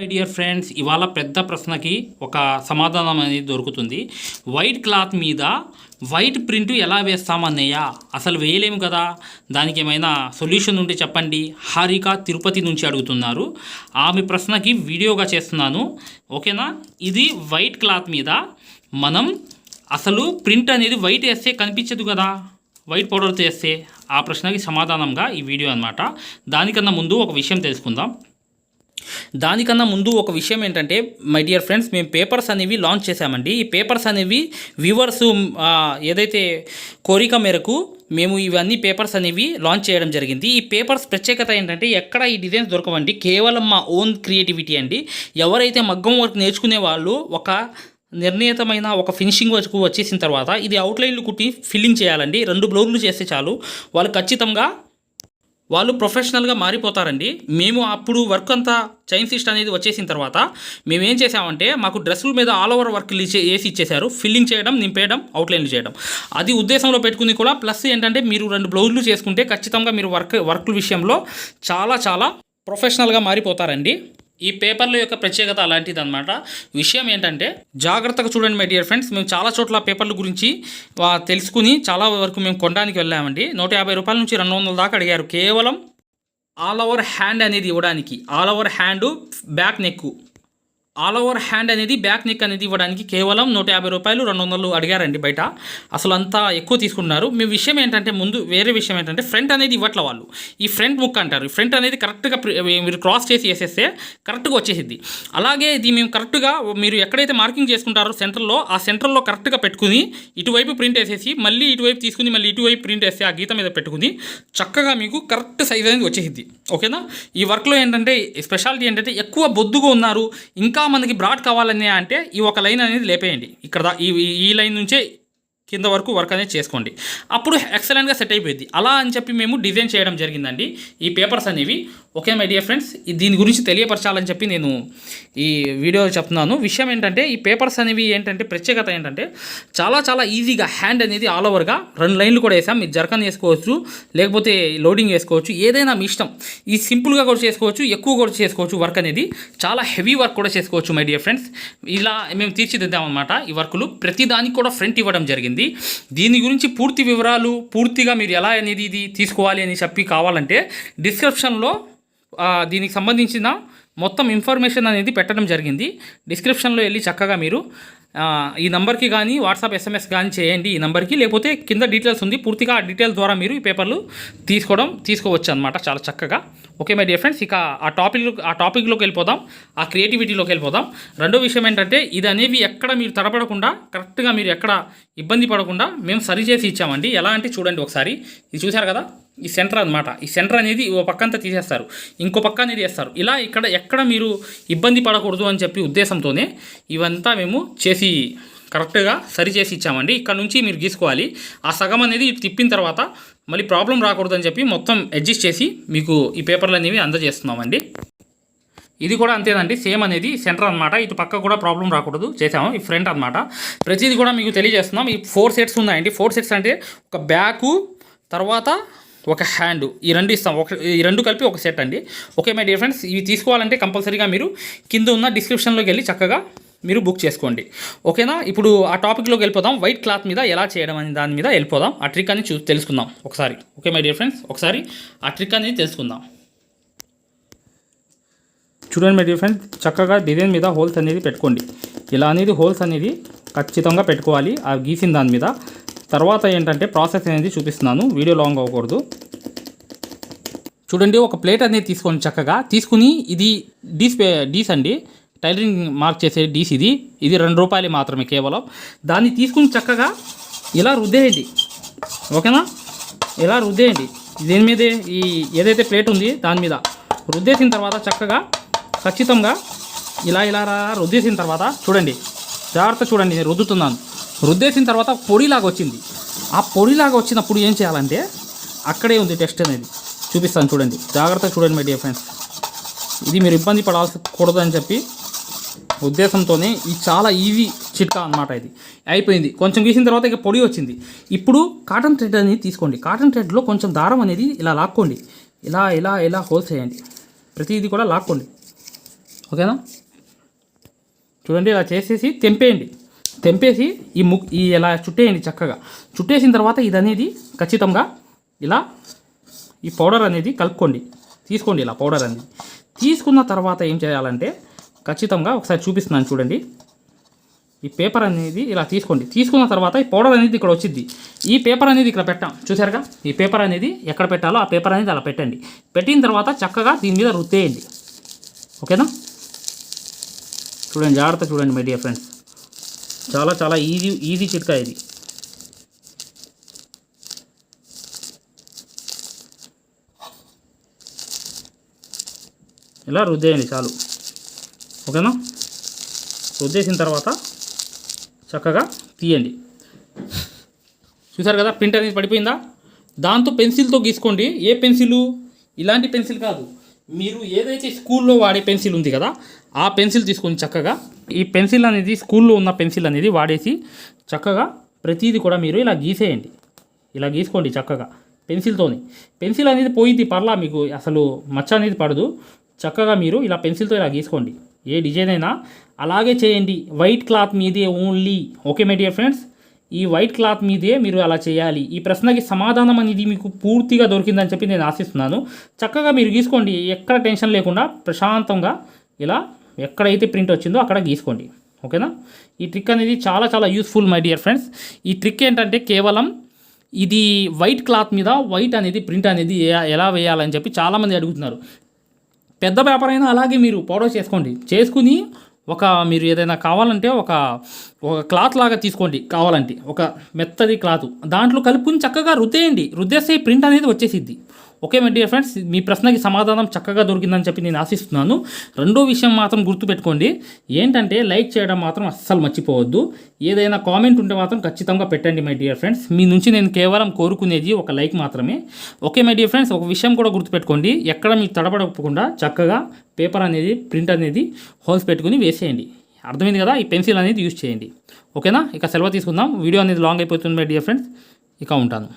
My dear friends ఇవాళ పెద్ద ప్రశ్నకి ఒక సమాధానం అనేది దొరుకుతుంది. వైట్ క్లాత్ మీద వైట్ ప్రింట్ ఎలా వేస్తామన్నయ్య అసలు వేయలేము కదా? దానికి ఏమైనా సొల్యూషన్ ఉంటే చెప్పండి. హారిక తిరుపతి నుంచి అడుగుతున్నారు. ఆమె ప్రశ్నకి వీడియోగా చేస్తున్నాను. ఓకేనా? ఇది వైట్ క్లాత్ మీద మనం అసలు ప్రింట్ అనేది వైట్ వేస్తే కనిపించదు కదా? వైట్ పౌడర్తో వేస్తే. ఆ ప్రశ్నకి సమాధానంగా ఈ వీడియో అన్నమాట. దానికన్నా ముందు ఒక విషయం తెలుసుకుందాం. దానికన్నా ముందు ఒక విషయం ఏంటంటే మై డియర్ ఫ్రెండ్స్ మేము పేపర్స్ అనేవి లాంచ్ చేశామండి. ఈ పేపర్స్ అనేవి వ్యూవర్స్ ఏదైతే కోరిక మేరకు మేము ఇవన్నీ పేపర్స్ అనేవి లాంచ్ చేయడం జరిగింది. ఈ పేపర్స్ ప్రత్యేకత ఏంటంటే ఎక్కడ ఈ డిజైన్స్ దొరకవండి. కేవలం మా ఓన్ క్రియేటివిటీ అండి. ఎవరైతే మగ్గం వర్క్ నేర్చుకునే వాళ్ళు ఒక నిర్ణీతమైన ఒక ఫినిషింగ్ వరకు వచ్చేసిన తర్వాత ఇది అవుట్లైన్లు కుట్టి ఫిల్లింగ్ చేయాలండి. రెండు బ్లౌజులు చేస్తే చాలు. వాళ్ళు ఖచ్చితంగా వాళ్ళు ప్రొఫెషనల్గా మారిపోతారండి. మేము అప్పుడు వర్క్ అంతా చైన్ సిస్ట్ అనేది వచ్చేసిన తర్వాత మేము ఏం చేసామంటే మాకు డ్రెస్సుల మీద ఆల్ ఓవర్ వర్క్ వేసి ఇచ్చేశారు. ఫిల్లింగ్ చేయడం నింపేయడం అవుట్లైన్లు చేయడం. అది ఉద్దేశంలో పెట్టుకుని కూడా. ప్లస్ ఏంటంటే మీరు రెండు బ్లౌజులు చేసుకుంటే ఖచ్చితంగా మీరు వర్క్ వర్క్ విషయంలో చాలా చాలా ప్రొఫెషనల్గా మారిపోతారండి. ఈ పేపర్ల యొక్క ప్రత్యేకత అలాంటిది అనమాట విషయం ఏంటంటే జాగ్రత్తగా చూడండి మై డియర్ ఫ్రెండ్స్ మేము చాలా చోట్ల పేపర్ల గురించి తెలుసుకుని చాలా వరకు మేము కొనడానికి వెళ్ళామండి. నూట యాభై రూపాయల నుంచి రెండు వందల దాకా అడిగారు. కేవలం ఆల్ ఓవర్ హ్యాండ్ అనేది ఇవ్వడానికి all over hand back neck all over hand అనేది బ్యాక్ నెక్ అనేది ఇవ్వడానికి కేవలం నూట యాభై రూపాయలు రెండు వందలు అడిగారండి బయట. అసలు అంతా ఎక్కువ తీసుకున్నారు మీ విషయం ఏంటంటే ముందు వేరే విషయం ఏంటంటే ఫ్రంట్ అనేది ఇవ్వట్ల వాళ్ళు. ఈ ఫ్రంట్ ముక్ అంటారు. ఫ్రంట్ అనేది కరెక్ట్గా ప్రి- మీరు క్రాస్ చేసి వేసేస్తే కరెక్ట్గా వచ్చేసింది అలాగే ఇది మేము కరెక్ట్గా మీరు ఎక్కడైతే మార్కింగ్ చేసుకుంటారో సెంటర్లో ఆ సెంటర్లో కరెక్ట్గా పెట్టుకుని ఇటువైపు ప్రింట్ వేసేసి మళ్ళీ ఇటువైపు తీసుకుని మళ్ళీ ఇటువైపు ప్రింట్ వేస్తే ఆ గీత మీద పెట్టుకుని చక్కగా మీకు కరెక్ట్ సైజ్ అనేది వచ్చేసింది ఓకేనా ఈ వర్క్లో ఏంటంటే స్పెషాలిటీ ఏంటంటే ఎక్కువ బొద్దుగా ఉన్నారు. ఇంకా మనకి బ్రాడ్ కావాలని అంటే ఈ ఒక లైన్ అనేది లేపేయండి. ఇక్కడ ఈ- ఈ లైన్ నుంచే కింద వరకు వర్క్ అనేది చేసుకోండి. అప్పుడు ఎక్సలెంట్గా సెట్ అయిపోయింది అలా అని చెప్పి మేము డిజైన్ చేయడం జరిగిందండి. ఈ పేపర్స్ అనేవి. ఓకే మై డియర్ ఫ్రెండ్స్ దీని గురించి తెలియపరచాలని చెప్పి నేను ఈ వీడియో చెప్తున్నాను. విషయం ఏంటంటే ఈ పేపర్స్ అనేవి ఏంటంటే ప్రత్యేకత ఏంటంటే చాలా చాలా ఈజీగా హ్యాండ్ అనేది ఆల్ ఓవర్గా రెండు లైన్లు కూడా వేసాం. మీరు జర్కన్ వేసుకోవచ్చు లేకపోతే లోడింగ్ వేసుకోవచ్చు ఏదైనా మీ ఇష్టం. ఈ సింపుల్గా కూడా చేసుకోవచ్చు ఎక్కువ కూడా చేసుకోవచ్చు వర్క్ అనేది. చాలా హెవీ వర్క్ కూడా చేసుకోవచ్చు మై డియర్ ఫ్రెండ్స్ ఇలా మేము తీర్చిదిద్దామన్నమాట ఈ వర్కులు ప్రతి దానికి కూడా ఫ్రంట్ ఇవ్వడం జరిగింది. దీని గురించి పూర్తి వివరాలు పూర్తిగా మీరు ఎలా అనేది ఇది తీసుకోవాలి అని చెప్పి కావాలంటే డిస్క్రిప్షన్లో దీనికి సంబంధించిన మొత్తం ఇన్ఫర్మేషన్ అనేది పెట్టడం జరిగింది. డిస్క్రిప్షన్లో వెళ్ళి చక్కగా మీరు ఈ నంబర్కి కానీ వాట్సాప్ ఎస్ఎంఎస్ కానీ చేయండి ఈ నెంబర్కి. లేకపోతే కింద డీటెయిల్స్ ఉంది. పూర్తిగా ఆ డీటెయిల్స్ ద్వారా మీరు ఈ పేపర్లు తీసుకోవడం తీసుకోవచ్చు అనమాట చాలా చక్కగా. ఓకే మై డియర్ ఫ్రెండ్స్ ఇక ఆ టాపిక్ ఆ టాపిక్లోకి వెళ్ళిపోదాం. ఆ క్రియేటివిటీలోకి వెళ్ళిపోదాం. రెండో విషయం ఏంటంటే ఇది అనేవి ఎక్కడ మీరు తడపడకుండా కరెక్ట్గా మీరు ఎక్కడ ఇబ్బంది పడకుండా మేము సరి చేసి ఇచ్చామండి. ఎలా అంటే చూడండి ఒకసారి. ఇది చూశారు కదా? ఈ సెంటర్ అనమాట ఈ సెంటర్ అనేది ఓ పక్కంతా తీసేస్తారు. ఇంకో పక్క అనేది వేస్తారు. ఇలా ఇక్కడ ఎక్కడ మీరు ఇబ్బంది పడకూడదు అని చెప్పి ఉద్దేశంతోనే ఇవంతా మేము చేసి కరెక్ట్గా సరి చేసి ఇచ్చామండి. ఇక్కడ నుంచి మీరు గీసుకోవాలి. ఆ సగం అనేది తిప్పిన తర్వాత మళ్ళీ ప్రాబ్లం రాకూడదని చెప్పి మొత్తం అడ్జస్ట్ చేసి మీకు ఈ పేపర్లు అనేవి అందజేస్తున్నామండి. ఇది కూడా అంతేనండి. సేమ్ అనేది సెంటర్ అనమాట ఇటు పక్క కూడా ప్రాబ్లం రాకూడదు. చేసాము. ఈ ఫ్రంట్ అనమాట ప్రతిదీ కూడా మీకు తెలియజేస్తున్నాం. ఈ ఫోర్ సెట్స్ ఉన్నాయండి. ఫోర్ సెట్స్ అంటే ఒక బ్యాకు తర్వాత ఒక హ్యాండ్. ఈ రెండు ఇస్తాం. ఒక ఈ రెండు కలిపి ఒక సెట్ అండి. ఓకే మై డియర్ ఫ్రెండ్స్ ఇవి తీసుకోవాలంటే కంపల్సరీగా మీరు కింద ఉన్న డిస్క్రిప్షన్లోకి వెళ్ళి చక్కగా మీరు బుక్ చేసుకోండి. ఓకేనా? ఇప్పుడు ఆ టాపిక్లోకి వెళ్ళిపోదాం. వైట్ క్లాత్ మీద ఎలా చేయడం అనే దాని మీద వెళ్ళిపోదాం. ఆ ట్రిక్ అనేది చూ తెలుసుకుందాం. ఒకసారి. Okay my dear friends? ఒకసారి ఆ ట్రిక్ అనేది తెలుసుకుందాం. చూడండి మై డియర్ ఫ్రెండ్స్ చక్కగా డిజైన్ మీద హోల్స్ అనేది పెట్టుకోండి. ఇలా అనేది హోల్స్ అనేది ఖచ్చితంగా పెట్టుకోవాలి. ఆ గీసిన దాని మీద. తర్వాత ఏంటంటే ప్రాసెస్ అనేది చూపిస్తున్నాను. వీడియో లాంగ్ అవ్వకూడదు. చూడండి ఒక ప్లేట్ అనేది తీసుకోండి చక్కగా తీసుకుని ఇది డీస్ డీస్ అండి. టైలరింగ్ మార్క్ చేసే డీస్ ఇది ఇది రెండు రూపాయలు మాత్రమే కేవలం. దాన్ని తీసుకుని చక్కగా ఇలా రుద్దేయండి. ఓకేనా? ఇలా రుద్దేయండి. దీని మీదే? ఈ ఏదైతే ప్లేట్ ఉంది దాని మీద. రుద్దేసిన తర్వాత చక్కగా ఖచ్చితంగా ఇలా ఇలా రుద్దేసిన తర్వాత చూడండి. జాగ్రత్త చూడండి నేను రుద్దుతున్నాను. రుద్దేసిన తర్వాత పొడిలాగా వచ్చింది. ఆ పొడిలాగా వచ్చినప్పుడు ఏం చేయాలంటే అక్కడే ఉంది టెస్ట్ అనేది. చూపిస్తాను చూడండి. జాగ్రత్తగా చూడండి మై డియర్ ఫ్రెండ్స్ ఇది మీరు ఇబ్బంది పడాల్సి కూడదని చెప్పి ఉద్దేశంతోనే ఈ చాలా ఈజీ చిట్కా అన్నమాట ఇది. అయిపోయింది. కొంచెం గీసిన తర్వాత ఇక పొడి వచ్చింది. ఇప్పుడు కాటన్ థ్రెడ్ అనేది తీసుకోండి. కాటన్ థ్రెడ్లో కొంచెం దారం అనేది ఇలా లాక్కోండి. ఇలా ఇలా ఇలా హోల్స్ చేయండి. ప్రతిదీ కూడా లాక్కోండి. ఓకేనా? చూడండి ఇలా చేసేసి తెంపేయండి. తెంపేసి ఈ ముక్ ఈ ఇలా చుట్టేయండి చక్కగా. చుట్టేసిన తర్వాత ఇది అనేది ఖచ్చితంగా ఇలా ఈ పౌడర్ అనేది కలుపుకోండి. తీసుకోండి ఇలా పౌడర్ అనేది. తీసుకున్న తర్వాత ఏం చేయాలంటే ఖచ్చితంగా ఒకసారి చూపిస్తున్నాను చూడండి. ఈ పేపర్ అనేది ఇలా తీసుకోండి. తీసుకున్న తర్వాత ఈ పౌడర్ అనేది ఇక్కడ వచ్చింది. ఈ పేపర్ అనేది ఇక్కడ పెట్టాం. చూసారుగా? ఈ పేపర్ అనేది ఎక్కడ పెట్టాలో ఆ పేపర్ అనేది అలా పెట్టండి. పెట్టిన తర్వాత చక్కగా దీని మీద రుత్తేయండి ఓకేనా? చూడండి జాగ్రత్త చూడండి మై డియర్ ఫ్రెండ్స్ చాలా చాలా ఈజీ ఈజీ చిట్కా ఇది. ఇలా రుద్దేయండి చాలు. ఓకేనా? రుద్దేసిన తర్వాత చక్కగా తీయండి. చూసారు కదా ప్రింట్ అనేది పడిపోయిందా? దాంతో పెన్సిల్తో గీసుకోండి. ఏ పెన్సిల్? ఇలాంటి పెన్సిల్ కాదు. మీరు ఏదైతే స్కూల్లో వాడే పెన్సిల్ ఉంది కదా ఆ పెన్సిల్ తీసుకొని చక్కగా ఈ పెన్సిల్ అనేది స్కూల్లో ఉన్న పెన్సిల్ అనేది వాడేసి చక్కగా ప్రతిదీ కూడా మీరు ఇలా గీసేయండి. ఇలా గీసుకోండి చక్కగా పెన్సిల్తోని. పెన్సిల్ అనేది పోయింది పర్లా మీకు అసలు మచ్చ అనేది పడదు. చక్కగా మీరు ఇలా పెన్సిల్తో ఇలా గీసుకోండి. ఏ డిజైన్ అయినా అలాగే చేయండి. వైట్ క్లాత్ మీదే only okay my dear friends ఈ వైట్ క్లాత్ మీదే మీరు అలా చేయాలి. ఈ ప్రశ్నకి సమాధానం అనేది మీకు పూర్తిగా దొరికిందని చెప్పి నేను ఆశిస్తున్నాను. చక్కగా మీరు గీసుకోండి. ఎక్కడ టెన్షన్ లేకుండా ప్రశాంతంగా ఇలా ఎక్కడైతే ప్రింట్ వచ్చిందో అక్కడ గీసుకోండి. ఓకేనా ఈ ట్రిక్ అనేది చాలా చాలా యూస్ఫుల్ మై డియర్ ఫ్రెండ్స్ ఈ ట్రిక్ ఏంటంటే కేవలం ఇది వైట్ క్లాత్ మీద వైట్ అనేది ప్రింట్ అనేది ఎలా వేయాలని చెప్పి చాలామంది అడుగుతున్నారు. పెద్ద పేపర్ అయినా అలాగే మీరు పౌడర్ చేసుకోండి. చేసుకుని ఒక మీరు ఏదైనా కావాలంటే ఒక ఒక క్లాత్ లాగా తీసుకోండి కావాలంటే. ఒక మెత్తది క్లాత్. దాంట్లో కలుపుకుని చక్కగా రుద్దేయండి. రుద్దేస్తే ప్రింట్ అనేది వచ్చేసిద్ది. ఓకే మై డియర్ ఫ్రెండ్స్ మీ ప్రశ్నకి సమాధానం చక్కగా దొరికిందని చెప్పి నేను ఆశిస్తున్నాను. రెండో విషయం మాత్రం గుర్తుపెట్టుకోండి. ఏంటంటే లైక్ చేయడం మాత్రం అస్సలు మర్చిపోవద్దు. ఏదైనా కామెంట్ ఉంటే మాత్రం ఖచ్చితంగా పెట్టండి మై డియర్ ఫ్రెండ్స్ మీ నుంచి నేను కేవలం కోరుకునేది ఒక లైక్ మాత్రమే. ఓకే మై డియర్ ఫ్రెండ్స్ ఒక విషయం కూడా గుర్తుపెట్టుకోండి. ఎక్కడ మీకు తడబడకుండా చక్కగా పేపర్ అనేది ప్రింట్ అనేది హోల్స్ పెట్టుకుని వేసేయండి. అర్థమైంది కదా? ఈ పెన్సిల్ అనేది యూజ్ చేయండి. ఓకేనా? ఇక సెలవు తీసుకుందాం. వీడియో అనేది లాంగ్ అయిపోతుంది మై డియర్ ఫ్రెండ్స్ ఇక ఉంటాను.